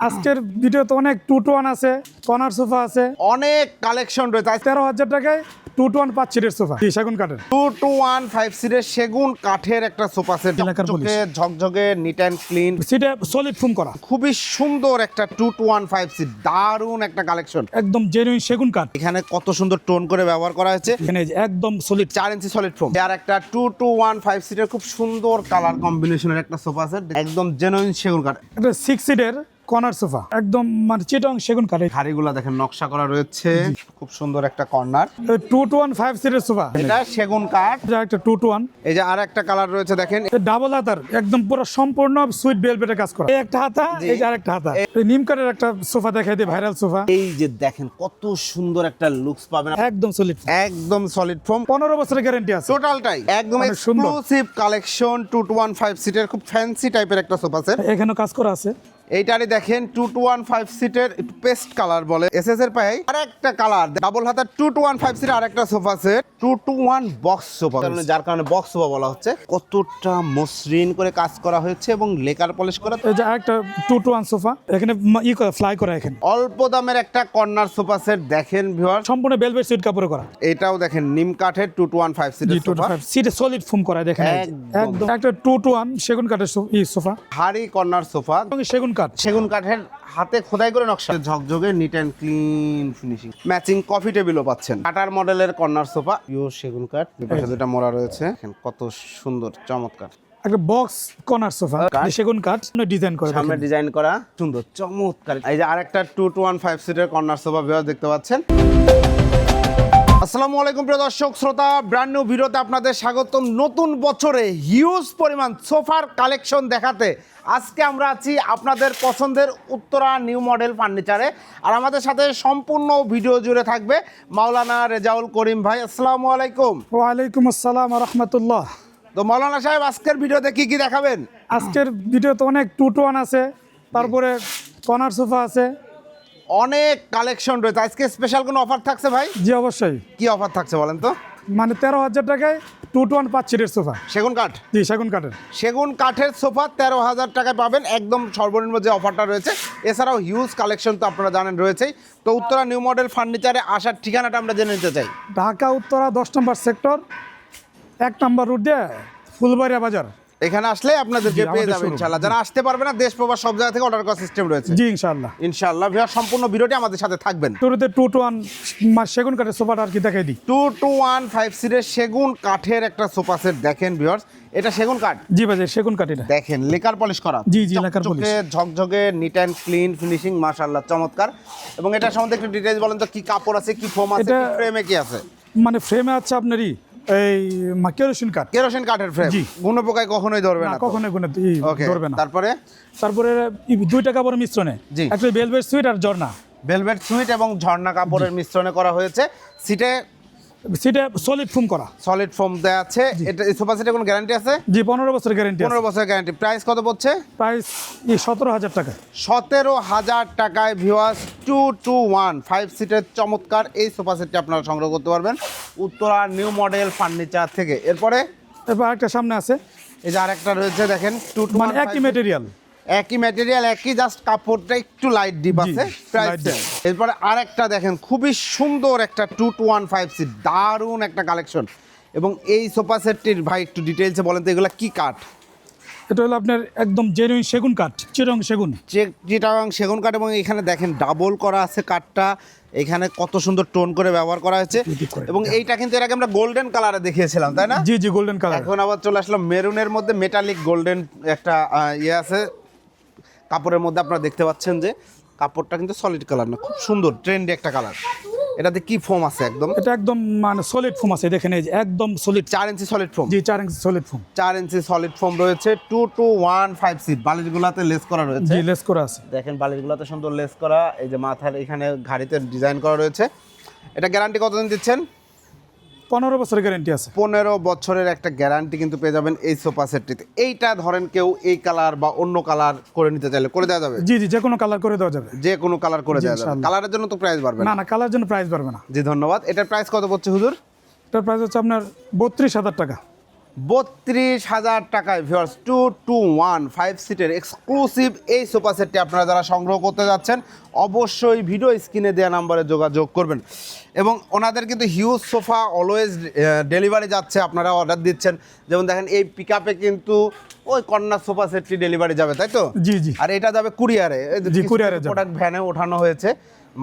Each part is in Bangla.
আজকের ভিডিওতে অনেক টু টু ওয়ান আছে কর্নার সোফা আছে। অনেক কালেকশন রয়েছে। তেরো হাজার টাকায় টু টু ওয়ান পাঁচ সিটের সোফা সেগুন কাঠের? টু টু ওয়ান ফাইভ সিটের সেগুন কাঠের একটা সোফা সেট ঝকঝকে নিট অ্যান্ড ক্লিন সিটে সলিড ফোম করা। খুবই সুন্দর একটা two two one five seat দারুণ একটা কালেকশন একদম জেনুইন সেগুন কাঠ। এখানে কত সুন্দর টোন করে ব্যবহার করা হয়েছে। এখানে একদম সলিড চার ইঞ্চি সলিড ফোম আর একটা টু টু ওয়ান ফাইভ সিটের খুব সুন্দর কালার কম্বিনেশনের একটা সোফা সেট একদম জেনুইন সেগুন কাঠ। একটা সিক্স সিটের কর্নার সোফা। একদম মানে চিটং সেগুন কাঠের। হাড়িগুলা দেখেন নকশা করা রয়েছে। খুব সুন্দর একটা corner. Two two one five সিটের সোফা। এটা সেগুন কাঠ। এটা একটা টু টু ওয়ান। এই যে আর একটা কালার রয়েছে দেখেন। ডাবল হাতার একদম পুরো সম্পূর্ণ সুইট বেলভেটে কাজ করা। এই একটা হাতা এই যে আরেকটা হাতা। এই নিম কাঠের একটা সোফা দেখাই দিই ভাইরাল সোফা। এই যে দেখেন কত সুন্দর একটা লুকস পাবেন। একদম সলিড একদম সলিড ফোম পনেরো বছরের গ্যারান্টি আছে। টোটালটাই একদম সুন্দর। Exclusive collection two two one five সিটের খুব ফ্যান্সি টাইপের একটা সোফা সেট এখানেও কাজ করা আছে। এইটারই দেখেন টু টু ওয়ান ফাইভ সিটের পেস্ট কালার বলে। এস এস এর পায়ে আর একটা কালার ডাবল হাতার টু টু ওয়ান ফাইভ সিটের আরেকটা sofa set two two one box sofa যার কারণে বক্স সোফা বলা হচ্ছে। কতটা মসৃণ করে কাজ করা হয়েছে এবং লেকার পলিশ করা এই যে আরেকটা টু টু ওয়ান সোফা এখানে ই করা ফ্লাই করা এখানে। অল্প দামের একটা কর্নার সোফা সেট দেখেন ভিউয়ার সম্পূর্ণ বেলভেট সিট কাপড়ে করা। এটাও দেখেন নিম কাঠের টু টু ওয়ান ফাইভ সিটের টু সোফা ফাইভ সিটে সলিড ফোম করা দেখেন একদম। একদম একটা টু টু ওয়ান সেগুন কাঠের সোফা হাড়ি কর্নার সোফা এবং সেগুন কাঠ। সেগুন কাঠের হাতে খোদাই করে নকশা। ঝকঝকে neat and clean finishing matching coffee টেবিলও পাচ্ছেন। টাটার মডেলের কর্নার সোফা। পিওর সেগুন কাঠ। দুপাশে দুটা মোড়া রয়েছে। কত সুন্দর চমৎকার। একটা বক্স কর্নার সোফা। সেগুন কাঠ ডিজাইন করে সামনে ডিজাইন করা। সুন্দর চমৎকার। এই যে আরেকটা টু টু ওয়ান ফাইভ সিটের কর্নার সোফা ভিউয়ার দেখতে পাচ্ছেন। আসসালামু আলাইকুম প্রিয় দর্শক শ্রোতা ব্র্যান্ড নিউ ভিডিওতে আপনাদের স্বাগতম। নতুন বছরে হিউজ পরিমাণ সোফার কালেকশন দেখাতে আজকে আমরা আছি আপনাদের পছন্দের উত্তরা নিউ মডেল ফার্নিচারে আর আমাদের সাথে সম্পূর্ণ ভিডিও জুড়ে থাকবে মাওলানা রেজাউল করিম ভাই। আসসালামু আলাইকুম। ওয়ালাইকুম আসসালাম রহমতুল্লাহ তো মাওলানা সাহেব আজকের ভিডিওতে কি কি দেখাবেন? আজকের ভিডিওতে অনেক টু টু আছে তারপরে কর্নার সোফা আছে অনেক কালেকশন রয়েছে। আজকে স্পেশাল কোনো অফার থাকছে ভাই? জি অবশ্যই। কি অফার থাকছে বলেন তো? মানে তেরো হাজার টাকায় টু টু ওয়ান পাঁচ সিটের সোফা। সেগুন কাঠ? জি সেগুন কাঠের। সেগুন কাঠের সোফা তেরো হাজার টাকায় পাবেন। একদম সর্বনিম্ন যে অফারটা রয়েছে এছাড়াও হিউজ কালেকশন তো আপনারা জানেন রয়েছেই। তো উত্তরা নিউ মডেল ফার্নিচারে আসার ঠিকানাটা আমরা জেনে নিতে চাই। ঢাকা উত্তরা দশ নম্বর সেক্টর এক নম্বর রুট দিয়ে ফুলবাড়িয়া বাজার। এখানে আসলে আপনাদেরকে পেয়ে যাবেন। ইনশাল্লাহ যারা আসতে পারবে না দেশ প্রবাস সব জায়গা থেকে অর্ডার করার সিস্টেম রয়েছে। জি ইনশাল্লাহ ইনশাল্লাহ ভিউয়ার সম্পূর্ণ ভিডিওটি আমাদের সাথে থাকবেন। শুরুতে টু টু ওয়ান সেগুন কাঠের সোফাটা আর কি দেখাই দিই। টু টু ওয়ান ফাইভ সিটের সেগুন কাঠের একটা সোফা সেট দেখেন ভিউয়ার্স। এটা সেগুন কাঠ? জি ভাই সেগুন কাঠ এটা। দেখেন লেকার পলিশ করা। জি, জি, লেকার চকচকে, ঝকঝকে নিট অ্যান্ড ক্লিন ফিনিশিং মাশাআল্লাহ চমৎকার। এবং এটার সম্বন্ধে একটু ডিটেইলস বলেন তো কি কাপড় আছে কি ফোম আছে কি ফ্রেমে কি আছে? মানে ফ্রেমে আছে আপনারই? এই কেরোসিন কাঠ। কেরোসিন কাঠের ফ্রেম জি। গুণ পোকায় কখনোই ধরবে না কখনোই ওকে ধরবে না। তারপরে? তারপরে দুইটা কাপড়ের মিশ্রণে। জি। একটা বেলভেট সুইট আর ঝর্ণা। ভেলভেট সুইট এবং ঝর্ণা কাপড়ের মিশ্রণে করা হয়েছে। সিটে সেটা সলিড ফোম করা। সলিড ফোম দেওয়া আছে। এটা সোফা সেটে কোনো গ্যারান্টি আছে? জি পনেরো বছরের গ্যারেন্টি পনেরো বছরের গ্যারান্টি প্রাইস কত পড়ছে? প্রাইস সতেরো হাজার টাকা। সতেরো হাজার টাকায় ভিওয়াস টু টু ওয়ান ফাইভ সিটের চমৎকার এই সোফা সেটটি আপনারা সংগ্রহ করতে পারবেন উত্তরা নিউ মডেল ফার্নিচার থেকে। এরপরে এরপর একটা সামনে আছে। এই যে আরেকটা রয়েছে দেখেন টু মানে একই মেটেরিয়াল একই ম্যাটেরিয়াল একই জাস্ট কাপড়টা একটু লাইট ডিপ আছে। এরপরে আরেকটা দেখেন খুবই সুন্দর একটা টু টু ওয়ান ফাইভ সি দারুণ একটা কালেকশন এবং এই সোফা সেটটির ভাই একটু ডিটেলসে বলেন তো এগুলো কি কাঠ? এটা হলো আপনার একদম জেনুইন সেগুন কাঠ চিরং সেগুন। যে চিটাগাং সেগুন কাঠ এবং এখানে দেখেন ডাবল করা আছে কাঠটা এখানে কত সুন্দর টোন করে ব্যবহার করা হয়েছে। এবং এইটা কিন্তু এর আগে আমরা গোল্ডেন কালারে দেখিয়েছিলাম তাই না? জি জি গোল্ডেন কালার এখন আবার চলে আসলাম মেরুনের মধ্যে মেটালিক গোল্ডেন একটা ইয়ে আছে কাপড়ের মধ্যে আপনারা দেখতে পাচ্ছেন যে কাপড়টা কিন্তু সলিড কালার না খুব সুন্দর ট্রেন্ডি একটা কালার এটাতে কি ফোম আছে একদম? এটা একদম মানে সলিড ফোম আছে দেখেন এই যে একদম সলিড চার ইঞ্চি সলিড ফোম জি চার ইঞ্চি সলিড ফোম চার ইঞ্চি সলিড ফোম রয়েছে two two one five seat বালিশগুলাতে lace করা রয়েছে। জি লেস করা আছে। দেখেন বালিশগুলাতে সুন্দর লেস করা এই যে মাথার এখানে ঘাড়িতে ডিজাইন করা রয়েছে। এটা গ্যারান্টি কতদিন দিচ্ছেন? পনেরো বছরের গ্যারান্টি আছে। পনেরো বছরের একটা গ্যারান্টি কিন্তু পেয়ে যাবেন এই সোফা সেটটিতে। এইটা ধরেন কেউ এই কালার বা অন্য কালার করে নিতে চাইলে করে দেওয়া যাবে? জি জি যে কোনো কালার করে দেওয়া যাবে। যে কোনো কালার করে দেওয়া যাবে। কালারের জন্য তো প্রাইস বাড়বে না। না কালার জন্য প্রাইস বাড়বে না। জি ধন্যবাদ। এটার প্রাইস কত পড়ছে হুজুর? এটার প্রাইস হচ্ছে আপনার বত্রিশ হাজার টাকা। বত্রিশ হাজার টাকায় viewers two two one five সিটের এক্সক্লুসিভ এই সোফা সেটটি আপনারা যারা সংগ্রহ করতে যাচ্ছেন অবশ্যই ভিডিও স্ক্রিনে দেওয়া নাম্বারে যোগাযোগ করবেন। এবং ওনাদের কিন্তু হিউজ সোফা অলওয়েজ ডেলিভারি যাচ্ছে আপনারা অর্ডার দিচ্ছেন। যেমন দেখেন এই পিক কিন্তু ওই কর্নার সোফা সেটটি ডেলিভারি যাবে তাই তো? জি জি। আর এটা যাবে কুরিয়ারে courier-এ প্রোডাক্ট ভ্যানে ওঠানো হয়েছে।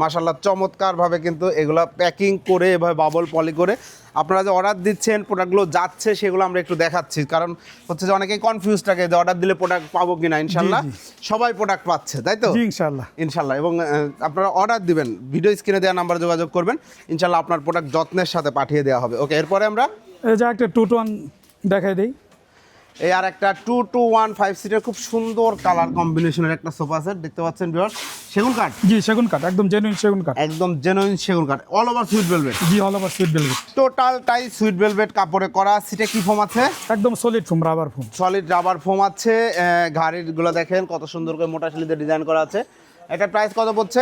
মাশাল্লাহ চমৎকারভাবে কিন্তু এগুলা প্যাকিং করে এভাবে বাবল পলি করে আপনারা যে অর্ডার দিচ্ছেন প্রোডাক্টগুলো যাচ্ছে সেগুলো আমরা একটু দেখাচ্ছি। কারণ হচ্ছে যে অনেকেই কনফিউজ থাকে যে অর্ডার দিলে প্রোডাক্ট পাবো কিনা ইনশাল্লাহ সবাই প্রোডাক্ট পাচ্ছে তাই তো? ইনশাল্লাহ ইনশাল্লাহ এবং আপনারা অর্ডার দিবেন। ভিডিও স্ক্রিনে দেওয়া নাম্বার যোগাযোগ করবেন। ইনশাল্লাহ আপনার প্রোডাক্ট যত্নের সাথে পাঠিয়ে দেওয়া হবে। ওকে এরপরে আমরা এই যে একটা টু টু দেখাই দিই। এই আর একটা টু টু ওয়ান ফাইভ সিটের খুব সুন্দর কালার কম্বিনেশনের একটা সোফা সেট দেখতে পাচ্ছেন ভিউয়ার্স সেগুন কাঠ? জি সেগুন কাঠ একদম জেনুইন সেগুন কাঠ। একদম জেনুইন সেগুন কাঠ অল ওভার সুইট ভেলভেট জি all over suite velvet total টাই সুইট ভেলভেট কাপড়ে করা সিটে কি ফোম আছে? একদম solid foam rubber foam solid rubber foam আছে ঘাড়িরগুলো দেখেন কত সুন্দর করে মোটা শিলিতে ডিজাইন করা আছে। এটা প্রাইস কত পড়ছে?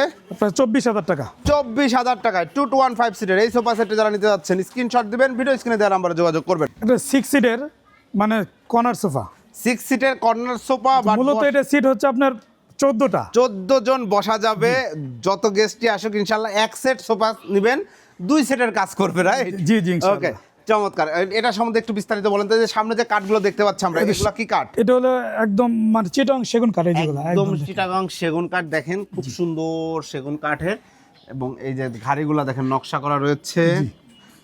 চব্বিশ হাজার টাকা। চব্বিশ হাজার টাকায় টু টু ওয়ান ফাইভ সিটের এই সোফা সেটে যারা নিতে যাচ্ছেন স্ক্রিনশট দিবেন ভিডিও স্ক্রিনে দেওয়ার নাম্বারে যোগাযোগ করবেন। এটা সিক্স সিটের মানে কর্নার সোফা সিক্স সিটের কর্নার সোফা মূলত এটা সিট হচ্ছে আপনার চোদ্দটা। চোদ্দ জন বসা যাবে। যত গেস্টই আসুক ইনশাল্লাহ এক সেট সোফা নেবেন। দুই সেটের কাজ করবে রাইট জি, জি, ওকে চমৎকার। এটা সম্বন্ধে একটু বিস্তারিত বলেন তো যে সামনে যে কাঠগুলো দেখতে পাচ্ছি আমরা এগুলো কি কাঠ এটা হলো একদম মানে চিটং সেগুন কাঠ এই একদম একদম চিটাগাং সেগুন কাঠ দেখেন খুব সুন্দর সেগুন কাঠের এবং এই যে ঘাড়িগুলো দেখেন নকশা করা রয়েছে।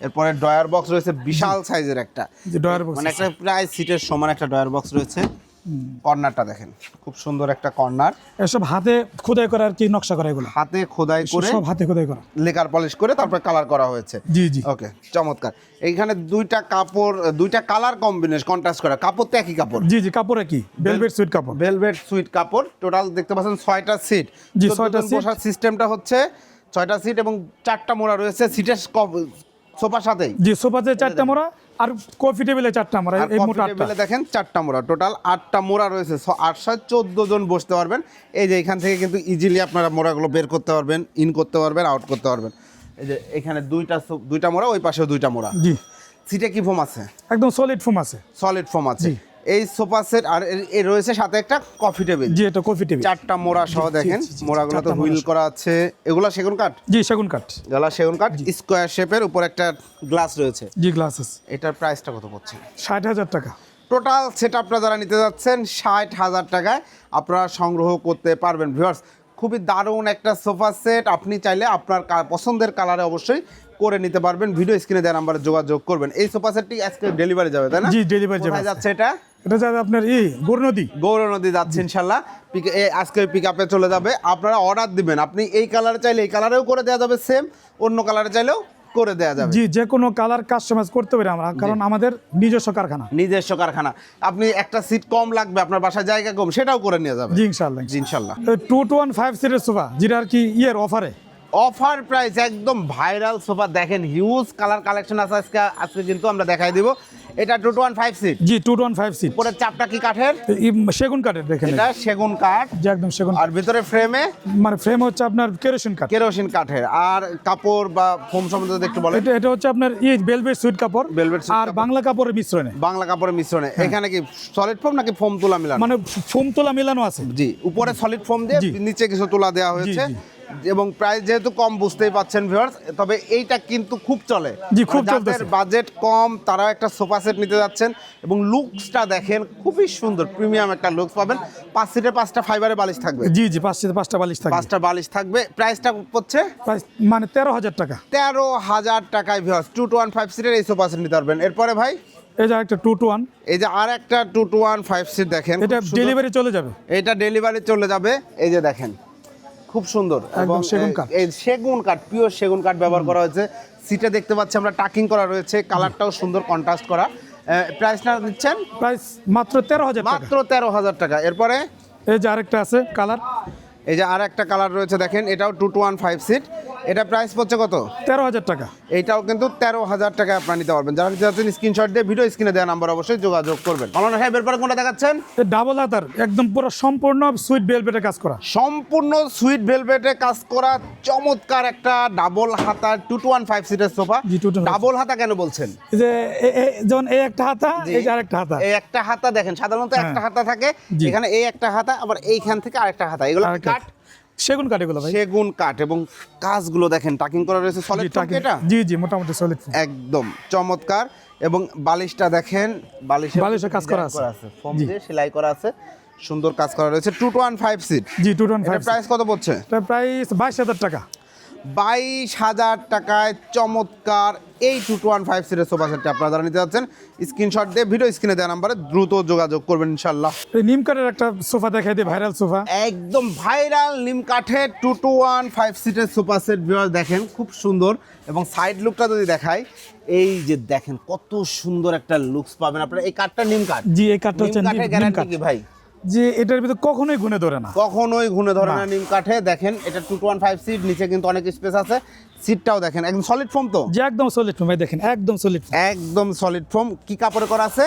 এরপরে ডয়ার বক্স রয়েছে বিশাল সাইজের একটা। যে ডয়ার বক্স মানে একটা প্রায় সিটের সমান একটা ডয়ার বক্স রয়েছে। কর্নারটা দেখেন খুব সুন্দর একটা কর্নার। এসব হাতে খোদাই করা আর কি নকশা করা এগুলো? হাতে খোদাই করে সব হাতে খোদাই করা। লেকার পলিশ করে তারপরে কালার করা হয়েছে। জি জি। ওকে চমৎকার। এইখানে দুইটা কাপড় দুইটা কালার কম্বিনেশন কন্ট্রাস্ট করা। কাপড় তো একই কাপড়। জি জি কাপড় কি ভেলভেট সুইট কাপড়। ভেলভেট সুইট কাপড়। টোটাল দেখতে পাচ্ছেন ছয়টা সিট জি, ছয়টা seat। বসার সিস্টেমটা হচ্ছে ছয়টা সিট এবং চারটা মোড়া রয়েছে। সিটের সোফার সাথেই? জি সোফাতে চারটা মোড়া আর কফি টেবিলে চারটা মোড়া এই মোটা টেবিলে দেখেন চারটা মোড়া। টোটাল আটটা মোড়া রয়েছে। আট সাত চোদ্দ জন বসতে পারবেন। এই যে এখান থেকে কিন্তু ইজিলি আপনারা মোড়াগুলো বের করতে পারবেন ইন করতে পারবেন আউট করতে পারবেন। এই যে এখানে দুইটা দুইটা মোড়া ওই পাশেও দুইটা মোড়া। জি। সিটে কি ফোম আছে? একদম সলিড ফোম আছে। সলিড ফোম আছে। এই সোফা সেট আর এর- এর রয়েছে সাথে একটা কফি টেবিল। জি এটা কফি টেবিল। চারটা মোড়া সহ দেখেন মোড়াগুলো তো হুইল করা আছে। এগুলা সেগুন কাঠ? জি সেগুন কাঠ। গলা সেগুন কাঠ স্কোয়ার শেপের উপর একটা গ্লাস রয়েছে। জি গ্লাসেস এটার প্রাইসটা কত পড়ছে? ষাট হাজার টাকা। টোটাল সেট আপনারা যারা নিতে যাচ্ছেন ষাট হাজার টাকায় আপনারা সংগ্রহ করতে পারবেন। ভিউয়ার্স খুবই দারুণ একটা সোফা সেট। আপনি চাইলে আপনার পছন্দের কালারে অবশ্যই করে নিতে পারবেন। ভিডিও স্ক্রিনে দেওয়া নাম্বারে যোগাযোগ করবেন। এই সোফা সেটটি আজকে ডেলিভারি যাবে তাই না? জি, ডেলিভারি যাবে। যাচ্ছে এটা? এটা যাবে আপনার ই গৌরনদী গৌর নদী যাচ্ছে ইনশাল্লাহ পিক- আজকে পিক আপে চলে যাবে। আপনারা অর্ডার দিবেন। আপনি এই কালারে চাইলে এই কালারেও করে দেওয়া যাবে সেম অন্য কালারে চাইলেও করে দেওয়া যাবে। জি যে কোনো কালার কাস্টমাইজ করতে পারি আমরা কারণ আমাদের নিজস্ব কারখানা। নিজস্ব কারখানা। আপনি একটা সিট কম লাগবে আপনার বাসায় জায়গা কম সেটাও করে নিয়ে যাবে জি ইনশাল্লাহ জি, ইনশাল্লাহ টু টু ওয়ান ফাইভ সিটের সোফা যেটা আর কি ইয়ের অফারে অফার প্রাইস একদম ভাইরাল সোফা। দেখেন হিউজ কালার কালেকশন আছে আজকে আজকে কিন্তু আমরা দেখাই দিব। এটা two two one five seat জি two two one five seat উপরের চাপটা কি কাঠের? সেগুন কাঠের দেখেন। এটা সেগুন কাঠ। যে একদম সেগুন আর ভিতরে ফ্রেমে মানে ফ্রেম হচ্ছে আপনার কেরোসিন কাঠ। কেরোসিন কাঠের। আর কাপড় বা ফোম সম্বন্ধে একটু বলেন? এটা এটা হচ্ছে আপনার ই বেলভেট সুইট কাপড়। Suite আর বাংলা কাপড়ের মিশ্রণে। বাংলা কাপড়ের মিশ্রণে। এখানে কি সলিড ফোম নাকি ফোম তুলা মিলানো? মানে ফোম তোলা মেলানো আছে। জি উপরে সলিড ফোম দিয়ে নিচে কিছু তুলা দেওয়া হয়েছে। এবং প্রাইস যেহেতু কম বুঝতেই পাচ্ছেন ভিউয়ার্স তবে এইটা কিন্তু খুব চলে। জি, খুব মানে চলতেছে। বাজেট কম তারা একটা সোফা সেট নিতে যাচ্ছেন এবং লুকসটা দেখেন খুবই সুন্দর প্রিমিয়াম একটা লুকস পাবেন। পাঁচ সিটে পাঁচটা ফাইবারে বালিশ থাকবে। জি জি পাঁচটা পাঁচটা বালিশ থাকে পাঁচটা বালিশ থাকবে। প্রাইসটা প্রাইস মানে তেরো হাজার টাকা। তেরো হাজার টাকায় viewers two two one five সিটের এই সোফা সেট নিতে পারবেন। এরপরে ভাই? এই যে একটা টু টু ওয়ান এই যে আর একটা two two one five seat দেখেন এটা ডেলিভারি চলে যাবে। এটা ডেলিভারি চলে যাবে। এই যে দেখেন। খুব সুন্দর। এবং সেগুন কাঠ। এই সেগুন কাঠ পিওর সেগুন কাঠ ব্যবহার করা হয়েছে। সিটে দেখতে পাচ্ছি আমরা টাকিং করা রয়েছে কালারটাও সুন্দর কন্ট্রাস্ট করা। প্রাইস না দিচ্ছেন? প্রাইস মাত্র তেরো হাজার টাকা। মাত্র তেরো হাজার টাকা। এরপরে? এই যে আরেকটা আছে কালার এই যে আর একটা কালার রয়েছে দেখেন এটাও two two one five seat এটা প্রাইস পড়ছে কত? তেরো হাজার টাকা। এইটাও কিন্তু তেরো হাজার টাকা আপনারা নিতে পারবেন। যারা যাচ্ছেন স্ক্রিনশট দিয়ে ভিডিও স্ক্রিনে দেওয়া নাম্বার অবশ্যই যোগাযোগ করবেন। মালানা সাহেব এরপরে কোনটা দেখাচ্ছেন? ডাবল হাতার একদম পুরো সম্পূর্ণ সুইট বেলভেটে কাজ করা। সম্পূর্ণ সুইট ভেলভেটে কাজ করা চমৎকার একটা ডাবল হাতা টু টু ওয়ান ফাইভ সিটের সোফা জি, 225 ডাবল হাতা কেন বলছেন? যে যেমন এই একটা হাতা এই যে আরেকটা হাতা। এই একটা হাতা দেখেন সাধারণত হ্যাঁ। একটা হাতা থাকে। এখানে এই একটা হাতা আবার এইখান থেকে আরেকটা হাতা। এগুলো সেগুন কাঠ এগুলো ভাই। সেগুন কাঠ এবং কাজগুলো দেখেন টাকিং করা রয়েছে সলিড এটা? জি জি মোটামুটি সলিড একদম চমৎকার। এবং বালিশটা দেখেন বালিশে বালিশে কাজ করা আছে। ফোম দিয়ে সেলাই করা আছে সুন্দর কাজ করা রয়েছে। Two two one five seat জি টু টোয়েন্টি এটা ফাইভ প্রাইস কত পড়ছে? প্রাইস বাইশ হাজার টাকা। বাইশ হাজার টাকায় চমৎকার এই টু টু ওয়ান ফাইভ সিটের সোফা সেটটা আপনারা যারা নিতে যাচ্ছেন স্ক্রিনশট দিয়ে ভিডিও স্ক্রিনে দেওয়া নাম্বারে দ্রুত যোগাযোগ করবেন ইনশাল্লাহ এই নিম কাঠের একটা সোফা দেখাই দিই ভাইরাল সোফা একদম ভাইরাল নিম কাঠের টু টু ওয়ান ফাইভ সিটের সোফা সেট ভিউয়ার দেখেন খুব সুন্দর। এবং সাইড লুকটা যদি দেখাই এই যে দেখেন কত সুন্দর একটা লুকস পাবেন আপনারা। এই কাঠটা নিম কাঠ? জি এই কাঠটা হচ্ছে নিম- গ্যারান্টি কি ভাই? যে এটার ভিতরে কখনোই গুনে ধরে না। কখনোই ঘুনে ধরে না। নিম কাঠে। দেখেন এটা টু ওয়ান ফাইভ সিট নিচে কিন্তু অনেক স্পেস আছে। সিটটাও দেখেন একদম সলিড ফোম তো। যে একদম সলিড ভাই দেখেন একদম সলিড একদম সলিড ফোম কি কাপড়ে করা আছে?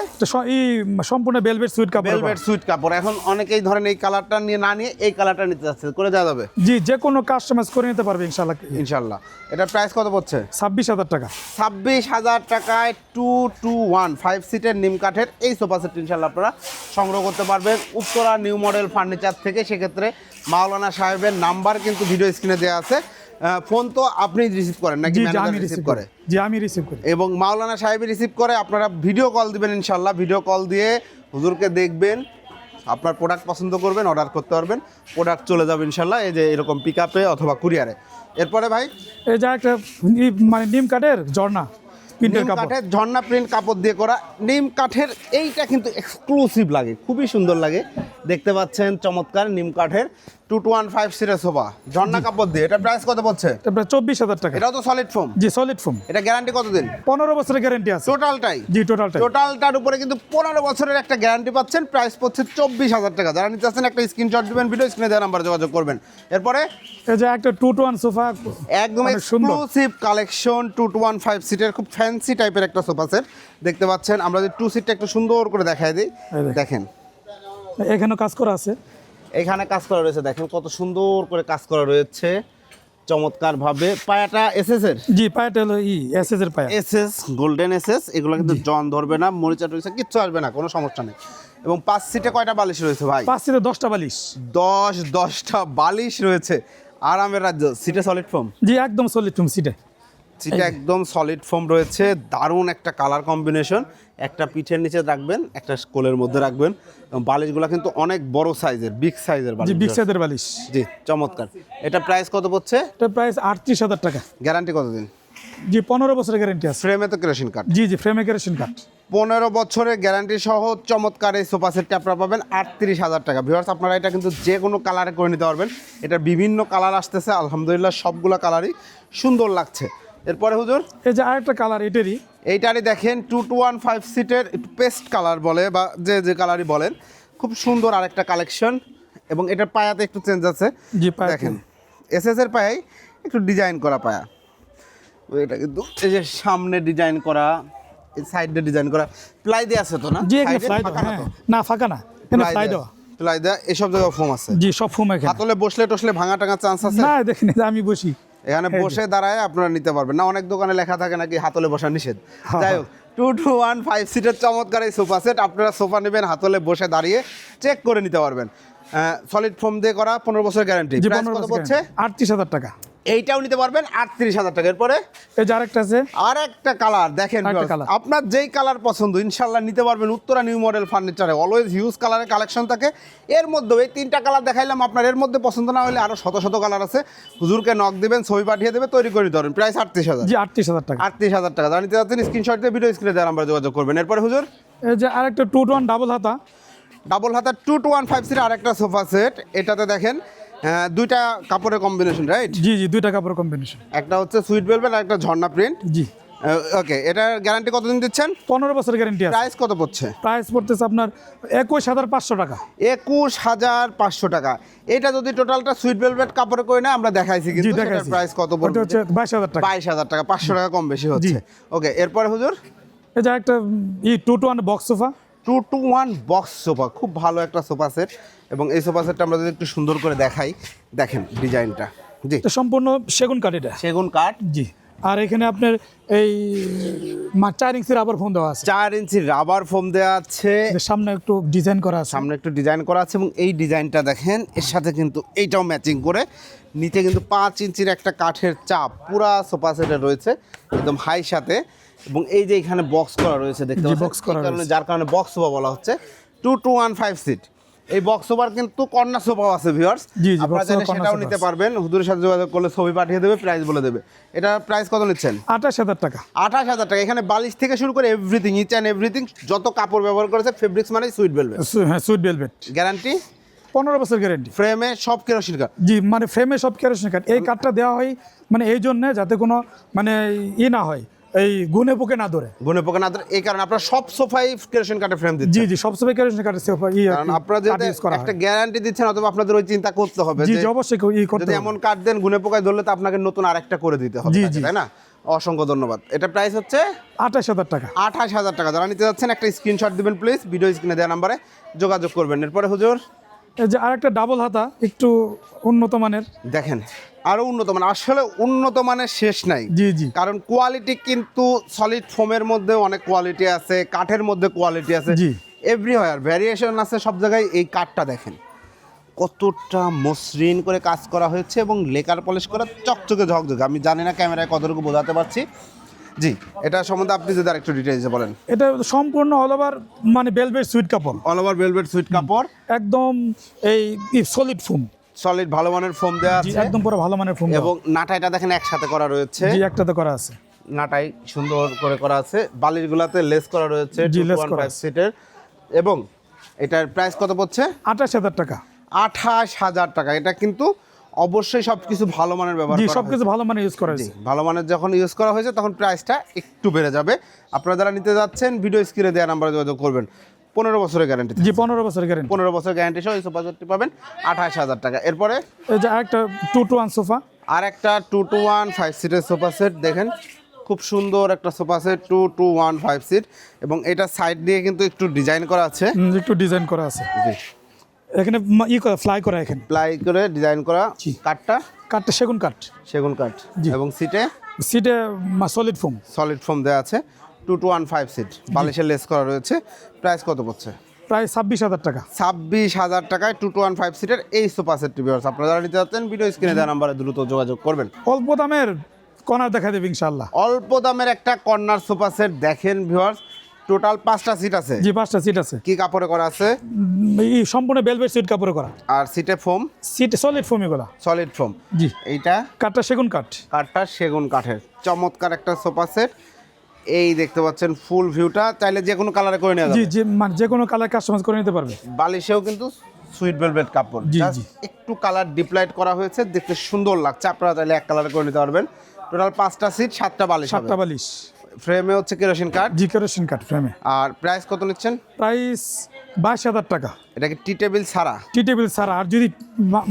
এই সম্পূর্ণ বেলভেট সুইট কাপড় ভেলভেট সুইট কাপড়। এখন অনেকেই ধরেন এই কালারটা নিয়ে না নিয়ে এই কালারটা নিতে যাচ্ছে। করে দেওয়া যাবে? জি যে কোনো কাস্টমাইজ করে নিতে পারবে ইনশাল্লাহ ইনশাল্লাহ এটা প্রাইস কত পড়ছে? ছাব্বিশ হাজার টাকা। ছাব্বিশ হাজার টাকায় টু টু ওয়ান ফাইভ সিটের নিম কাঠের এই সোফা সেট ইনশাল্লাহ আপনারা সংগ্রহ করতে পারবেন। উত্তরা নিউ মডেল ফার্নিচার থেকে সেক্ষেত্রে মাওলানা সাহেবের নাম্বার কিন্তু ভিডিও স্ক্রিনে দেওয়া আছে। ফোন তো আপনি রিসিভ করেন নাকি আমি রিসিভ রিসিভ করে? জি আমি রিসিভ করি। এবং মাওলানা সাহেব রিসিভ করে আপনারা ভিডিও কল দিবেন ইনশাল্লাহ ভিডিও কল দিয়ে হুজুরকে দেখবেন আপনার প্রোডাক্ট পছন্দ করবেন অর্ডার করতে পারবেন প্রোডাক্ট চলে যাবে ইনশাল্লাহ এই যে এরকম পিক আপে অথবা কুরিয়ারে এরপরে ভাই? এই যে একটা মানে নিম কাঠের ঝর্ণা। প্রিন্টের কাপড়। কাঠের ঝর্ণা প্রিন্ট কাপড় দিয়ে করা। নিম কাঠের এইটা কিন্তু এক্সক্লুসিভ লাগে খুবই সুন্দর লাগে। দেখতে পাচ্ছেন চমৎকার নিম কাঠের। টু টু ওয়ান ফাইভ সিটের সোফা ঝর্ণা কাপড় দিয়ে। এটা প্রাইস কত পড়ছে? চব্বিশ হাজার টাকা। এটাও তো সলিড ফোম জি সলিড ফোম এটা গ্যারান্টি কতদিন? পনেরো বছরের গ্যারেন্টি আছে। টোটালটাই জি টোটালটা টোটালটার উপরে কিন্তু পনেরো বছরের একটা গ্যারান্টি পাচ্ছেন। প্রাইস পড়ছে চব্বিশ হাজার টাকা। যারা নিতে চাচ্ছেন একটা স্ক্রিনশট দিবেন ভিডিও স্ক্রিনে দেওয়া নাম্বার যোগাযোগ করবেন। এরপরে? এই যে একটা টু টু ওয়ান সোফা একদম exclusive collection two two one five সিটের খুব ফ্যান্সি টাইপের একটা সোফা সেট দেখতে পাচ্ছেন আমরা যদি টু সিটটা একটু সুন্দর করে দেখাই দিই। দেখেন। দেখেন। এখানেও কাজ করা আছে। এখানে কাজ করা রয়েছে দেখেন কত সুন্দর করে কাজ করা রয়েছে চমৎকার ভাবে পায়াটা এসএস এর? জি পায়াটা হলো ই এস এস এর পায়া। এসএস গোল্ডেন এসএস এগুলো কিন্তু জন ধরবে না মরিচা টরিচা কিচ্ছু আসবে না কোনো সমস্যা নেই। এবং পাঁচ সিটে কয়টা বালিশ রয়েছে ভাই? পাঁচ সিটে দশটা বালিশ। দশ দশটা বালিশ রয়েছে। আরামের রাজ্য সিটে সলিড ফোম জি একদম সলিড ফোম সিটে। সিটে একদম সলিড ফোম রয়েছে দারুণ একটা কালার কম্বিনেশন একটা পিঠের নিচে রাখবেন একটা কোলের মধ্যে রাখবেন। বালিশগুলো কিন্তু অনেক বড় সাইজের বিগ সাইজের বালিশ বিগ সাইজের বালিশ। জি চমৎকার। এটা প্রাইস কত পড়ছে? এটা প্রাইস আটত্রিশ হাজার টাকা। গ্যারান্টি কতদিন? জি পনেরো বছরের গ্যারেন্টি আছে। ফ্রেমে তো কেরোসিন কাঠ জি জি ফ্রেমে কেরোসিন কাঠ পনেরো বছরের গ্যারান্টি সহ চমৎকার এই সোফা সেটটা আপনারা পাবেন আটত্রিশ হাজার টাকা। ভিউয়ার্স আপনারা এটা কিন্তু যে কোনো কালারে করে নিতে পারবেন। এটা বিভিন্ন কালার আসতেছে আলহামদুলিল্লাহ সবগুলো কালারই সুন্দর লাগছে। এরপরে হুজুর? এই যে আরেকটা কালার এটারই। এইটারই দেখেন টু টু ওয়ান ফাইভ সিটের পেস্ট কালার বলে বা যে যে কালারই বলেন। খুব সুন্দর আরেকটা কালেকশন এবং এটার পায়াতে একটু চেঞ্জ আছে। পায়া দেখেন এস এস এর পায়াই একটু ডিজাইন করা পায়া। এটা কিন্তু এই যে সামনে ডিজাইন করা এই সাইডে ডিজাইন করা প্লাই দিয়ে আছে তো না? জি না হ্যাঁ না ফাঁকা না দেওয়া। দেওয়া। প্লাই দেওয়া এসব জায়গায় ফোম আছে। জি সব ফোম এখানে। হাতলে বসলে টসলে ভাঙা টাঙা চান্স আছে? না দেখিনি আমি বসি। এখানে বসে দাঁড়ায় আপনারা নিতে পারবেন। না অনেক দোকানে লেখা থাকে নাকি হাতলে বসা নিষেধ। যাই হোক টু টু ওয়ান ফাইভ সিটের চমৎকার এই সোফা সেট আপনারা সোফা নেবেন হাতলে বসে দাঁড়িয়ে চেক করে নিতে পারবেন। সলিড ফোম দিয়ে করা পনেরো বছর গ্যারান্টি হচ্ছে কত আটত্রিশ হাজার টাকা। এইটাও নিতে পারবেন আটত্রিশ হাজার টাকা। এরপরে এই যে আরেকটা আছে। আর একটা কালার দেখেন আপনার যেই কালার পছন্দ ইনশাল্লাহ নিতে পারবেন উত্তরা নিউ মডেল ফার্নিচারে অলওয়েজ হিউজ কালারের কালেকশন থাকে। এর মধ্যে এই তিনটা কালার দেখাইলাম আপনার এর মধ্যে পছন্দ না হলে আরও শত শত কালার আছে। হুজুরকে নক দিবেন ছবি পাঠিয়ে দেবে তৈরি করে পারবেন প্রাইস আটত্রিশ হাজার। জি আটত্রিশ হাজার টাকা। আটত্রিশ হাজার টাকা। যারা নিতে যাচ্ছেন স্ক্রিনশট দিয়ে ভিডিও স্ক্রিনে দেওয়ার নাম্বার যোগাযোগ করবেন। এরপরে হুজুর? এই যে আরেকটা টু টু ওয়ান ডাবল হাতা। ডাবল হাতার টু টু ওয়ান ফাইভ সির আরেকটা সোফা সেট এটাতে দেখেন দুইটা কাপড়ের কম্বিনেশন রাইট জি জি দুইটা কাপড় কম্বিনেশন একটা হচ্ছে সুইট ভেলভেট আর একটা ঝর্ণা প্রিন্ট জি। ওকে এটার গ্যারান্টি কতদিন দিচ্ছেন? পনেরো বছর গ্যারেন্টি আছে। প্রাইস কত পড়ছে? প্রাইস পড়তেছে আপনার একুশ হাজার পাঁচশো টাকা। একুশ হাজার পাঁচশো টাকা। এটা যদি টোটালটা সুইট ভেলভেট কাপড়ে করে না আমরা দেখাইছি কিন্তু প্রাইস কত পড়বে? হচ্ছে বাইশ হাজার টাকা। বাইশ হাজার টাকা পাঁচশো টাকা কম বেশি হচ্ছে। ওকে এরপরে হুজুর? যে একটা ই two two one box sofa two two one box sofa খুব ভালো একটা সোফা সেট। এবং এই সোফা সেটটা আমরা যদি একটু সুন্দর করে দেখাই দেখেন ডিজাইনটা। জি। সম্পূর্ণ সেগুন কাঠ এটা? সেগুন কাঠ। জি। আর এখানে আপনার এই চার ইঞ্চির রাবার ফোন দেওয়া আছে। চার ইঞ্চি রাবার ফোম দেওয়া আছে। সামনে একটু ডিজাইন করা আছে। সামনে একটু ডিজাইন করা আছে এবং এই ডিজাইনটা দেখেন এর সাথে কিন্তু এইটাও ম্যাচিং করে নিচে কিন্তু পাঁচ ইঞ্চির একটা কাঠের চাপ পুরা সোফা সেটে রয়েছে একদম হাই সাথে। এবং এই যে এখানে বক্স করা রয়েছে দেখতে পাচ্ছেন। যার কারণে বক্স সোফা বলা হচ্ছে। Two two one five seat এই বক্স সোফার কিন্তু কর্নার সোফাও আছে ভিউয়ার্স আপনারা চাইলে সেটাও নিতে পারবেন। হুদুরের সাথে যোগাযোগ করলে ছবি পাঠিয়ে দেবে প্রাইস বলে দেবে। এটা প্রাইস কত নিচ্ছেন? আঠাশ হাজার টাকা। আঠাশ হাজার টাকা। এখানে বালিশ থেকে শুরু করে এভরিথিং ইচ অ্যান্ড এভরিথিং যত কাপড় ব্যবহার করেছে ফেব্রিক্স মানে সুইট বেলবে হ্যাঁ সুইট ভেলভেট গ্যারান্টি পনেরো বছর গ্যারেন্টি ফ্রেমে সব কেরোসিন কাঠ জি মানে ফ্রেমে সব কেরোসিন কাঠ এই কাঠটা দেওয়া হয় মানে এই জন্যে যাতে কোনো মানে ই না হয়। এই গুনে পোকে না ধরে। গুনে পোকা না ধরে, এই কারণে আপনারা সব সোফাই কেরোসিন ফ্রেম দিচ্ছেন। জি জি সবসময় কেরোসিন কাঠের সোফা ই কারণ আপনারা একটা গ্যারান্টি দিচ্ছেন অথবা আপনাদের ওই চিন্তা করতে হবে জি জি অবশ্যই ই করতে যদি এমন কাঠ দেন গুনে পোকায় ধরলে তো আপনাকে নতুন আরেকটা করে দিতে হবে। তাই না? অসংখ্য ধন্যবাদ। এটা প্রাইস হচ্ছে আঠাশ হাজার টাকা। আঠাশ হাজার টাকা। যারা নিতে যাচ্ছেন একটা স্ক্রিনশট দিবেন প্লিজ ভিডিও স্ক্রিনে দেওয়া নাম্বারে যোগাযোগ করবেন। এরপরে হুজুর এই যে আরেকটা ডাবল হাতা একটু উন্নত মানের। দেখেন আরও উন্নত মান আসলে উন্নত মানের শেষ নাই। জি জি। কারণ কোয়ালিটি কিন্তু সলিড ফোমের মধ্যে অনেক কোয়ালিটি আছে কাঠের মধ্যে কোয়ালিটি আছে। জি। এভরিওয়ার ভ্যারিয়েশন আছে সব জায়গায় এই কাঠটা দেখেন। কতটা মসৃণ করে কাজ করা হয়েছে এবং লেকার পলিশ করা চকচকে ঝকঝকে। আমি জানি না ক্যামেরায় কতটুকু বোঝাতে পারছি। জি এটা সম্বন্ধে আপনি যদি আরেকটু ডিটেলসে বলেন। এটা সম্পূর্ণ অল ওভার মানে বেলভেট সুইট কাপড়। অল ওভার ভেলভেট সুইট কাপড়। একদম এই সলিড ফোম সলিড ভালো মানের ফোম দেওয়া আছে। একদম পুরো ভালো মানের ফোম এবং নাটাইটা দেখেন একসাথে করা রয়েছে। জি একটাতে করা আছে। নাটাই সুন্দর করে করা আছে। বালির গুলাতে লেস করা রয়েছে জি, lace করা আছে। সিটের এবং এটার প্রাইস কত পড়ছে? আঠাশ হাজার টাকা। আঠাশ হাজার টাকা। এটা কিন্তু অবশ্যই সবকিছু ভালো মানের ব্যবহার জি করা সবকিছু ভালো মানের ইউজ করা হয়েছে। ভালো মানের যখন ইউজ করা হয়েছে তখন প্রাইসটা একটু বেড়ে যাবে। আপনারা যারা নিতে যাচ্ছেন ভিডিও স্ক্রিনে দেওয়া নাম্বারে যোগাযোগ করবেন। পনেরো বছরের গ্যারান্টি জি পনেরো বছর গ্যারেন্টি পনেরো বছর গ্যারান্টি সহ এই সোফা সেটটি পাবেন আঠাশ হাজার টাকা। এরপরে? এই যে আরেকটা টু টু ওয়ান সোফা আর একটা টু টু ওয়ান ফাইভ সিটের সোফা সেট দেখেন। খুব সুন্দর একটা sofa set two two one five seat এবং এটা সাইড দিয়ে কিন্তু একটু ডিজাইন করা আছে। একটু ডিজাইন করা আছে। জি। এখানে ই করা ফ্লাই করা এখানে? ফ্লাই করে ডিজাইন করা। কাঠটা? কাঠটা সেগুন কাঠ। সেগুন কাঠ। এবং সিটে সিটে সলিড ফোম সলিড ফোম দেওয়া আছে। Two two one five seat বালিশের লেস করা রয়েছে। প্রাইস কত পড়ছে? প্রায় ছাব্বিশ হাজার টাকা। ছাব্বিশ হাজার টাকায় টু টু ওয়ান ফাইভ সিটের এই সোফা সেট টিভিওর্স আপনারা যারা নিতে যাচ্ছেন ভিডিও স্ক্রিনে দেওয়া নাম্বারে দ্রুত যোগাযোগ করবেন। অল্প দামের কর্নার দেখা দেবে ইনশাল্লাহ অল্প দামের একটা কর্নার সোফা সেট দেখেন ভিউয়ার্স টোটাল পাঁচটা সিট আছে। জি পাঁচটা সিট আছে। কি কাপড়ে করা আছে? এই সম্পূর্ণ বেলভেট সিট কাপড়ে করা। আর সিটে ফোম সিট সলিড ফোম এগুলা। সলিড ফোম জি। এইটা? কাঠটা সেগুন কাঠ। কাঠটা সেগুন কাঠের। চমৎকার একটা সোফা সেট এই দেখতে পাচ্ছেন ফুল ভিউটা চাইলে যে কোনো কালারে করে নেওয়া জি জি মানে যে কোনো কালার কাস্টমাইজ করে নিতে পারবে। বালিশেও কিন্তু সুইট ভেলভেট কাপড়। জি, জি। একটু কালার ডিপ্লাইট করা হয়েছে। দেখতে সুন্দর লাগছে। আপনারা চাইলে এক কালারে করে নিতে পারবেন। টোটাল পাঁচটা সিট সাতটা বালিশ সাতটা বালিশ। ফ্রেমে হচ্ছে কেরোসিন কাঠ? জি কেরোসিন কাঠ ফ্রেমে। আর প্রাইস কত নিচ্ছেন? প্রাইস বাইশ হাজার টাকা। এটা কি টি টেবিল ছাড়া? টি টেবিল ছাড়া। আর যদি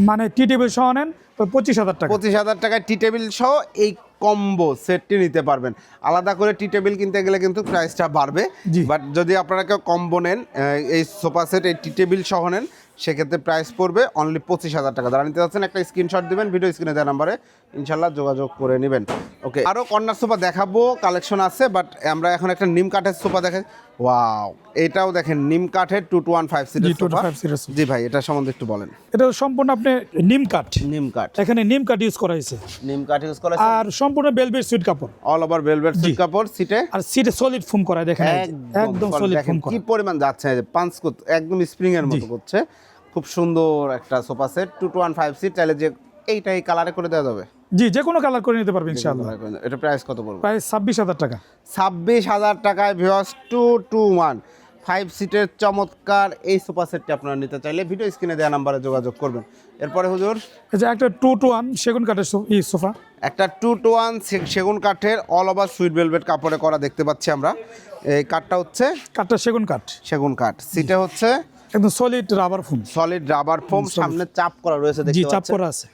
মানে টি টেবিল সহ নেন তো পঁচিশ হাজার টাকা। পঁচিশ হাজার টাকায় টি টেবিল সহ এই কম্বো সেটটি নিতে পারবেন। আলাদা করে টি টেবিল কিনতে গেলে কিন্তু প্রাইসটা বাড়বে। বাট যদি আপনারা কেউ কম্বো নেন এই সোফা সেট এই টি টেবিল সহ নেন সেক্ষেত্রে প্রাইস পড়বে অনলি পঁচিশ হাজার টাকা। যারা নিতে চাচ্ছেন একটা স্ক্রিনশট দেবেন ভিডিও স্ক্রিনে দেওয়া নাম্বারে ইনশাল্লাহ যোগাযোগ করে নেবেন। ওকে আরও কর্নার সোফা দেখাবো কালেকশন আছে বাট আমরা এখন একটা নিম কাঠের সোফা দেখাই। ওয়াও এটাও দেখেন নিম কাঠের টু টু ওয়ান ফাইভ জি সিটের টু ফাইভ সিরিজ জি ভাই এটা সম্বন্ধে একটু বলেন। এটা সম্পূর্ণ আপনি নিম কাঠ। নিম কাঠ। এখানে নিম কাঠ ইউজ করা হয়েছে। নিম কাঠ ইউজ করা আর সম্পূর্ণ বেলভেট সুইট কাপড়। অল ওভার ভেলভেট সিট কাপড় সিটে আর সিটে সলিড ফোম করা দেখেন একদম সলিড ফোম করা। কি পরিমাণ যাচ্ছে পাঁচ একদম স্প্রিং এর মতো করছে। খুব সুন্দর একটা sofa set two two one five seat চাইলে যে এইটাই কালারে করে দেওয়া যাবে। জি যে কোনো কালার করে নিতে পারবেন ইনশাআল্লাহ। এটা প্রাইস কত পড়বে? প্রায় ছাব্বিশ হাজার টাকা। ছাব্বিশ হাজার টাকায় ভিওস টু টু ওয়ান ফাইভ সিটের চমৎকার এই সোফা সেটটি আপনারা নিতে চাইলে ভিডিও স্ক্রিনে দেওয়া নাম্বারে যোগাযোগ করবেন। এরপরে হুজুর? যে একটা টু টু ওয়ান সেগুন কাঠের সোফা। একটা টু টু ওয়ান সেগুন কাঠের অল ওভার সুইট ভেলভেট কাপড়ে করা দেখতে পাচ্ছি আমরা। এই কাঠটা হচ্ছে কাঠটা সেগুন কাঠ। সেগুন কাঠ। সিটে হচ্ছে একদম solid rubber foam solid rubber foam সামনে চাপ করা রয়েছে দেখতে চাপ করা আছে।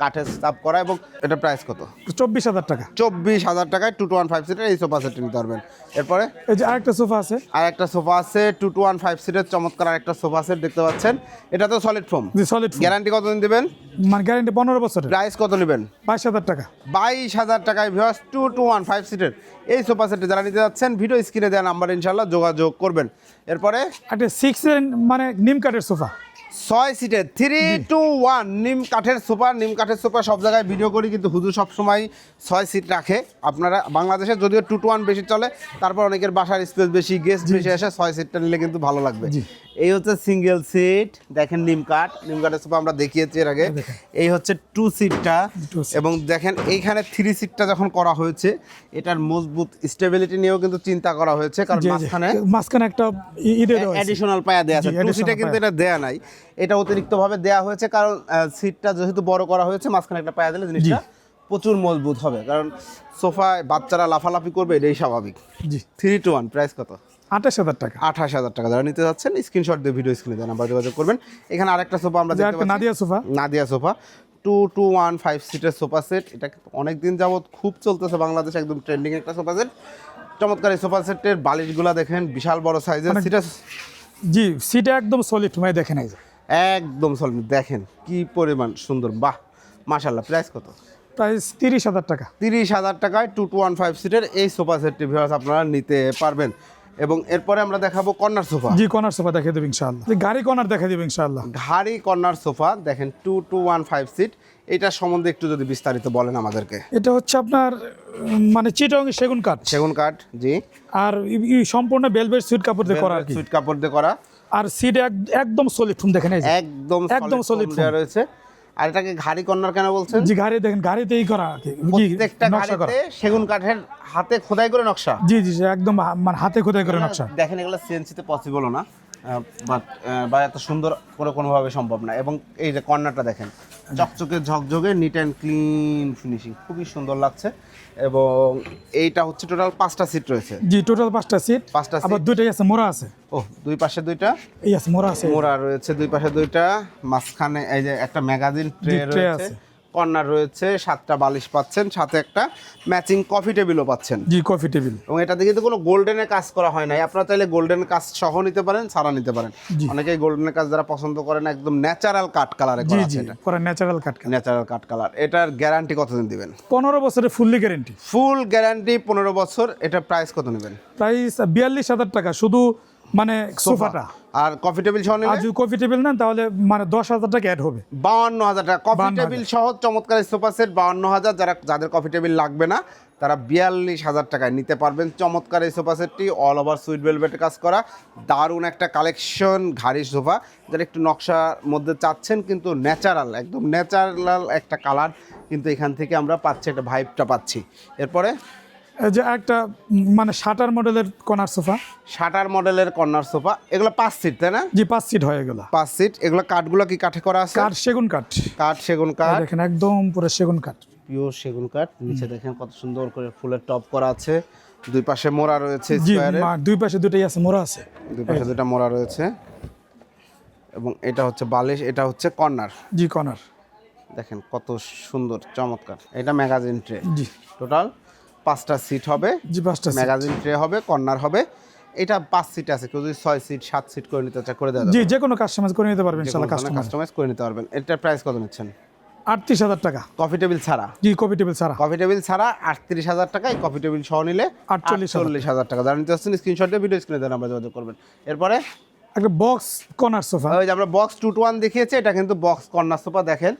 কাঠের চাপ করা এবং এটা প্রাইস কত? চব্বিশ হাজার টাকা। চব্বিশ হাজার টাকায় টু টু ওয়ান ফাইভ সিটের এই সোফা সেটটি নিতে পারবেন। এরপরে? এই যে আরেকটা সোফা আছে। আর একটা সোফা আছে টু টু ওয়ান ফাইভ সিটের চমৎকার আর একটা সোফা সেট দেখতে পাচ্ছেন। এটা তো সলিড ফোম জি সলিড গ্যারান্টি কতদিন দিবেন? মানে গ্যারেন্টি পনেরো বছরের। প্রাইস কত নেবেন? বাইশ হাজার টাকা। বাইশ হাজার টাকায় ভিওয়াস টু টু ওয়ান ফাইভ সিটের এই সোফা সেটটি যারা নিতে যাচ্ছেন ভিডিও স্ক্রিনে দেওয়া নাম্বার ইনশাল্লাহ যোগাযোগ করবেন। এরপরে? একটা সিক্স মানে নিম কাঠের সোফা ছয় সিটের থ্রি টু ওয়ান নিম কাঠের সোফা নিম কাঠের সোফা সব জায়গায় ভিডিও করি কিন্তু হুজুর সবসময় ছয় সিট রাখে। আপনারা বাংলাদেশে যদিও টু টু ওয়ান বেশি চলে তারপর অনেকের বাসার স্পেস বেশি গেস্ট বেশি আসে ছয় সিটটা নিলে কিন্তু ভালো লাগবে। এই হচ্ছে সিঙ্গেল সিট দেখেন নিম কাঠ। নিম কাঠের সোফা আমরা দেখিয়েছি এর আগে। এই হচ্ছে টু সিটটা এবং দেখেন এইখানে থ্রি সিটটা যখন করা হয়েছে এটার মজবুত স্টেবিলিটি নিয়েও কিন্তু চিন্তা করা হয়েছে কারণ। মাঝখানে মাঝখানে একটা। অ্যাডিশনাল পায়া দেয়া আছে। টু সিটে কিন্তু এটা দেয়া নাই। এটা অতিরিক্তভাবে দেয়া হয়েছে কারণ সিটটা যেহেতু বড় করা হয়েছে মাঝখানে একটা পায়া দিলে জিনিসটা প্রচুর মজবুত হবে। কারণ সোফায় বাচ্চারা লাফালাফি করবে এটাই স্বাভাবিক। জি। থ্রি টু ওয়ান প্রাইস কত? আঠাশ হাজার টাকা। আঠাশ হাজার টাকা। যারা নিতে যাচ্ছেন স্ক্রিনশট দিয়ে ভিডিও স্ক্রিনে দেন নাম্বার যোগাযোগ করবেন। এখানে আরেকটা সোফা আমরা দেখতে পাচ্ছি। Nadia sofa Nadia sofa two two one five সিটের সোফা সেট এটা অনেক দিন যাবৎ খুব চলতেছে বাংলাদেশে একদম ট্রেন্ডিং একটা সোফা সেট চমৎকার এই সোফা সেটের বালিশগুলা দেখেন বিশাল বড় সাইজের সিটা জি সিটা একদম সলিড মানে দেখে নাই একদম সলিড দেখেন কি পরিমাণ সুন্দর। বাহ মাশাল্লাহ প্রাইস কত? প্রাইস তিরিশ হাজার টাকা। তিরিশ হাজার টাকায় টু টু ওয়ান ফাইভ সিটের এই সোফা সেটটি ভিউয়ার্স আপনারা নিতে পারবেন। এবং এরপরে আমরা দেখাবো কর্নার সোফা। জি কর্নার সোফা দেখে দেবো ইনশাআল্লাহ। গাড়ি কর্নার দেখে দেবো ইনশাআল্লাহ। ঘাড়ি কর্নার সোফা দেখেন two two one five seat এটার সম্বন্ধে একটু যদি বিস্তারিত বলেন আমাদেরকে। এটা হচ্ছে আপনার মানে চিটং সেগুন কাঠ। সেগুন কাঠ জি। আর সম্পূর্ণ বেলভেট সুইট কাপড় দিয়ে করা সুইট কাপড় দিয়ে করা। আর সিট একদম সলিড ফুম দেখেন এই যে। একদম একদম solid solid রয়েছে। আর এটাকে ঘাড়ি কর্নার কেন বলছেন? জি ঘাড়ি দেখেন ঘাড়িতেই করা প্রত্যেকটা ঘাড়িতে সেগুন কাঠের হাতে খোদাই করে নকশা? জি জি জি, একদম মানে হাতে খোদাই করে নকশা। দেখেন এগুলো সিএনসিতে পসিবল না বাট বা এত সুন্দর করে কোনোভাবে সম্ভব না। এবং এই যে কর্নারটা দেখেন চকচকে ঝকঝকে নিট অ্যান্ড ক্লিন ফিনিশিং খুবই সুন্দর লাগছে। এবং এইটা হচ্ছে টোটাল পাঁচটা সিট রয়েছে। জি টোটাল পাঁচটা সিট পাঁচটা আবার দুইটাই আছে মোড়া আছে। ও দুই পাশে দুইটা? এই আছে মোড়া আছে। মোড়া রয়েছে দুই পাশে দুইটা। মাঝখানে এই যে একটা ম্যাগাজিন ট্রে রয়েছে। আছে। কর্নার রয়েছে সাতটা বালিশ পাচ্ছেন সাথে একটা ম্যাচিং কফি টেবিলও পাচ্ছেন। জি কফি টেবিল এবং এটাতে কিন্তু কোনো গোল্ডেনের কাজ করা হয় নাই। আপনারা চাইলে গোল্ডেন কাজ সহ নিতে পারেন ছাড়া নিতে পারেন। অনেকেই গোল্ডেনের কাজ যারা পছন্দ করেন একদম ন্যাচারাল কাট কালারে জি জি করা ন্যাচারাল কাঠ ন্যাচারাল কাট কালার এটার গ্যারান্টি কতদিন দিবেন? পনেরো বছরের ফুললি গ্যারান্টি ফুল গ্যারান্টি পনেরো বছর। এটা প্রাইস কত নেবেন? প্রাইস বিয়াল্লিশ হাজার টাকা। শুধু মানে সোফাটা আর কফি টেবিল সহ আর নিলে যদি কফি টেবিল নেন তাহলে মানে দশ হাজার টাকা অ্যাড হবে। বাউান্ন হাজার টাকা। কফি টেবিল সহ চমৎকার সোফা সেট বাউান্ন হাজার। যারা যাদের কফি টেবিল লাগবে না তারা বিয়াল্লিশ হাজার টাকায় নিতে পারবেন চমৎকার এই সোফা সেটটি অল ওভার সুইট ভেলভেটে কাজ করা। দারুণ একটা কালেকশন ঘাড়ি সোফা যারা একটু নকশার মধ্যে চাচ্ছেন কিন্তু ন্যাচারাল একদম ন্যাচারাল একটা কালার কিন্তু এখান থেকে আমরা পাচ্ছি একটা ভাইবটা পাচ্ছি। এরপরে? যে একটা মানে শাটার মডেলের কর্নার সোফা। শাটার মডেলের কর্নার সোফা। এগুলো পাঁচ সিট তাই না? জি পাঁচ সিট হয়ে গেল। পাঁচ সিট এগুলো কাঠগুলো কি কাঠে করা আছে? কাঠ সেগুন কাঠ। কাঠ সেগুন কাঠ। দেখেন একদম পুরো সেগুন কাঠ। পিওর সেগুন কাঠ। নিচে দেখেন কত সুন্দর করে ফুলের টপ করা আছে। দুই পাশে মোড়া রয়েছে জি দুই পাশে দুটাই আছে মোড়া আছে। দুই পাশে দুটা মোড়া রয়েছে। এবং এটা হচ্ছে বালিশ এটা হচ্ছে কর্নার। জি কর্নার। দেখেন কত সুন্দর চমৎকার। এটা ম্যাগাজিন ট্রে। জি। টোটাল পাঁচটা সিট হবে জি পাঁচটা ম্যাগাজিন ট্রে হবে কর্নার হবে। এটা পাঁচ সিট আছে কেউ যদি ছয় সিট সাত সিট করে নিতে চায় করে দেওয়া জি যে কোনো কাস্টমাইজ করে নিতে পারবেন কাস্টমার কাস্টমাইজ করে নিতে পারবেন। এটার প্রাইস কত নিচ্ছেন? আটত্রিশ হাজার টাকা। কফি টেবিল ছাড়া? জি কফি টেবিল ছাড়া। কফি টেবিল ছাড়া আটত্রিশ হাজার টাকায় কফি টেবিল সহ নিলে 48,000 চল্লিশ হাজার টাকা। যারা নিতে আসছেন স্ক্রিনশট দিয়ে ভিডিও স্ক্রিনে দেন আমরা যোগাযোগ করবেন। এরপরে? একটা বক্স কর্নার সোফা ওই যে আমরা বক্স টু টু ওয়ান দেখিয়েছি এটা কিন্তু বক্স কর্নার সোফা দেখেন।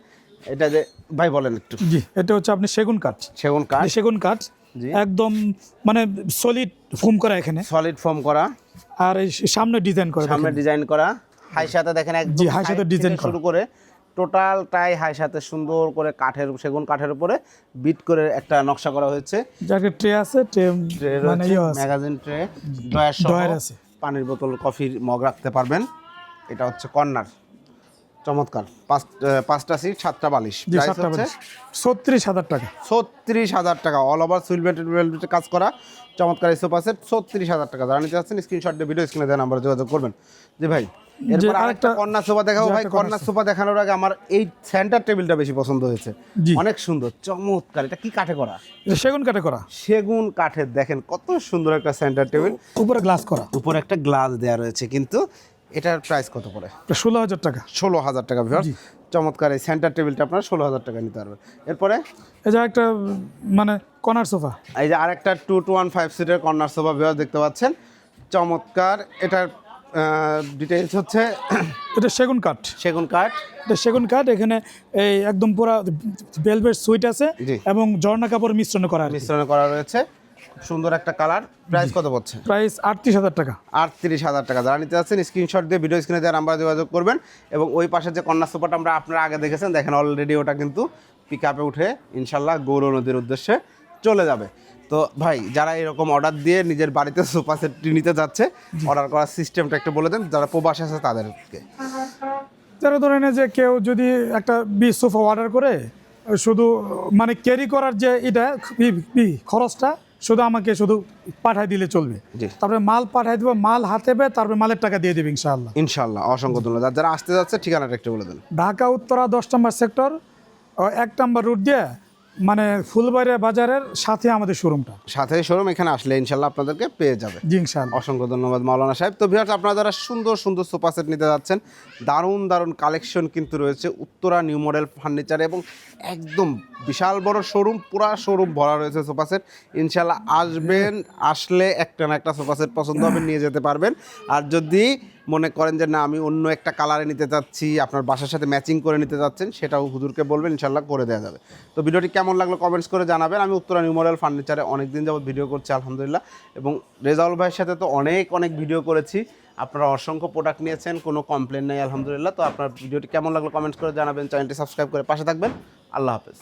এটা যে ভাই বলেন একটু। জি এটা হচ্ছে আপনি সেগুন কাঠ। সেগুন কাঠ। সেগুন কাঠ। একদম মানে সলিড ফোম করা এখানে। সলিড ফোম করা। আর এই সামনে ডিজাইন করে সামনে ডিজাইন করা। হাই সাথে দেখেন একদম জি, হাই সাথে ডিজাইন করা। শুরু করে টোটালটাই হাই সাথে সুন্দর করে কাঠের সেগুন কাঠের উপরে বিট করে একটা নকশা করা হয়েছে। যাকে ট্রে আছে ট্রে মানে ম্যাগাজিন ট্রে ডয়ার আছে। পানির বোতল কফির মগ রাখতে পারবেন। এটা হচ্ছে কর্নার চমৎকার। পাঁচটা সিট সাতটা বালিশ। ছত্রিশ হাজার টাকা। ছত্রিশ হাজার টাকা। অল ওভার সুইল বেটেড কাজ করা। চমৎকার এই সোফা সেট ছত্রিশ হাজার টাকা। যারা নিতে চাচ্ছেন স্ক্রিনশট দিয়ে ভিডিও স্ক্রিনে দেওয়া নাম্বারে যোগাযোগ করবেন। জি ভাই এরপর আরেকটা কর্নার সোফা দেখাবো ভাই। corner সোফা দেখানোর আগে আমার এই সেন্টার টেবিলটা বেশি পছন্দ হয়েছে। অনেক সুন্দর চমৎকার। এটা কি কাঠে করা? সেগুন কাঠে করা। সেগুন কাঠের দেখেন কত সুন্দর একটা সেন্টার টেবিল উপরে গ্লাস করা। উপরে একটা গ্লাস দেওয়া রয়েছে কিন্তু এটার প্রাইস কত এটা ষোলো হাজার টাকা। ষোলো হাজার টাকা ভিউয়ার্স চমৎকার এই সেন্টার টেবিলটা আপনারা ষোলো হাজার টাকা নিতে পারবেন। এরপরে? এই যে একটা মানে কর্নার সোফা এই যে আরেকটা টু টু ওয়ান ফাইভ সিটের কর্নার সোফা ভিউয়ার দেখতে পাচ্ছেন। চমৎকার এটার ডিটেলস হচ্ছে এটা সেগুন কাঠ। সেগুন কাঠ। এটা সেগুন কাঠ এখানে এই একদম পুরা বেলভেট সুইট আছে। এবং ঝর্ণা কাপড় মিশ্রণ করা মিশ্রণ করা রয়েছে। সুন্দর একটা কালার। প্রাইস কত পড়ছে? প্রাইস আটত্রিশ হাজার টাকা। আটত্রিশ হাজার টাকা। যারা নিতে যাচ্ছেন স্ক্রিনশট দিয়ে ভিডিও স্ক্রিনে দেওয়ার নাম্বার যোগাযোগ করবেন এবং ওই পাশে যে কন্যা সোফাটা আমরা আপনারা আগে দেখেছেন দেখেন অলরেডি ওটা কিন্তু পিক আপে উঠে ইনশাল্লাহ গৌর নদীর উদ্দেশ্যে চলে যাবে। তো ভাই যারা এরকম অর্ডার দিয়ে নিজের বাড়িতে সোফা সেটটি নিতে যাচ্ছে অর্ডার করার সিস্টেমটা একটু বলে দেন যারা প্রবাসে আছে তাদেরকে। যারা ধরে নেয় যে কেউ যদি একটা বি সোফা অর্ডার করে শুধু মানে ক্যারি করার যে এটা খরচটা শুধু আমাকে শুধু পাঠাই দিলে চলবে। তারপরে মাল পাঠাই দেবো মাল হাতে পেয়ে তারপরে মালের টাকা দিয়ে দেবে ইনশাল্লাহ ইনশাল্লাহ অসংখ্য ধন্যবাদ। যারা আসতে যাচ্ছে ঠিকানাটা একটু বলে দেন। ঢাকা উত্তরা দশ নম্বর সেক্টর এক নম্বর রুট দিয়ে মানে ফুলবাড়িয়া বাজারের সাথে আমাদের শোরুমটা সাথে শোরুম এখানে আসলে ইনশাল্লাহ আপনাদেরকে পেয়ে যাবে। জি অসংখ্য ধন্যবাদ মাওলানা সাহেব। তো ভিউয়ার্স আপনারা যারা সুন্দর সুন্দর সোফা সেট নিতে যাচ্ছেন দারুণ দারুণ কালেকশন কিন্তু রয়েছে উত্তরা নিউ মডেল ফার্নিচার এবং একদম বিশাল বড় শোরুম পুরা শোরুম ভরা রয়েছে সোফা সেট ইনশাল্লাহ আসবেন আসলে একটা না একটা সোফা সেট পছন্দ হবে নিয়ে যেতে পারবেন। আর যদি মনে করেন যে, না, আমি অন্য একটা কালারে নিতে চাচ্ছি, আপনার বাসার সাথে ম্যাচিং করে নিতে চাচ্ছেন, সেটাও হুজুরকে বলবেন ইনশাল্লাহ করে দেওয়া যাবে। তো ভিডিওটি কেমন লাগল কমেন্টস করে জানাবেন। আমি উত্তরা নিউ মডেল ফার্নিচারে অনেক দিন যাবত ভিডিও করছি, আলহামদুলিল্লাহ। এবং রেজাউল ভাইয়ের সাথে তো অনেক অনেক ভিডিও করেছি। আপনারা অসংখ্য প্রোডাক্ট নিয়েছেন, কোনো কমপ্লেন নেই, আলহামদুলিল্লাহ। তো আপনার ভিডিওটি কেমন লাগল কমেন্টস করে জানাবেন চ্যানেলটি সাবস্ক্রাইব করে পাশে থাকবেন। আল্লাহ হাফেজ।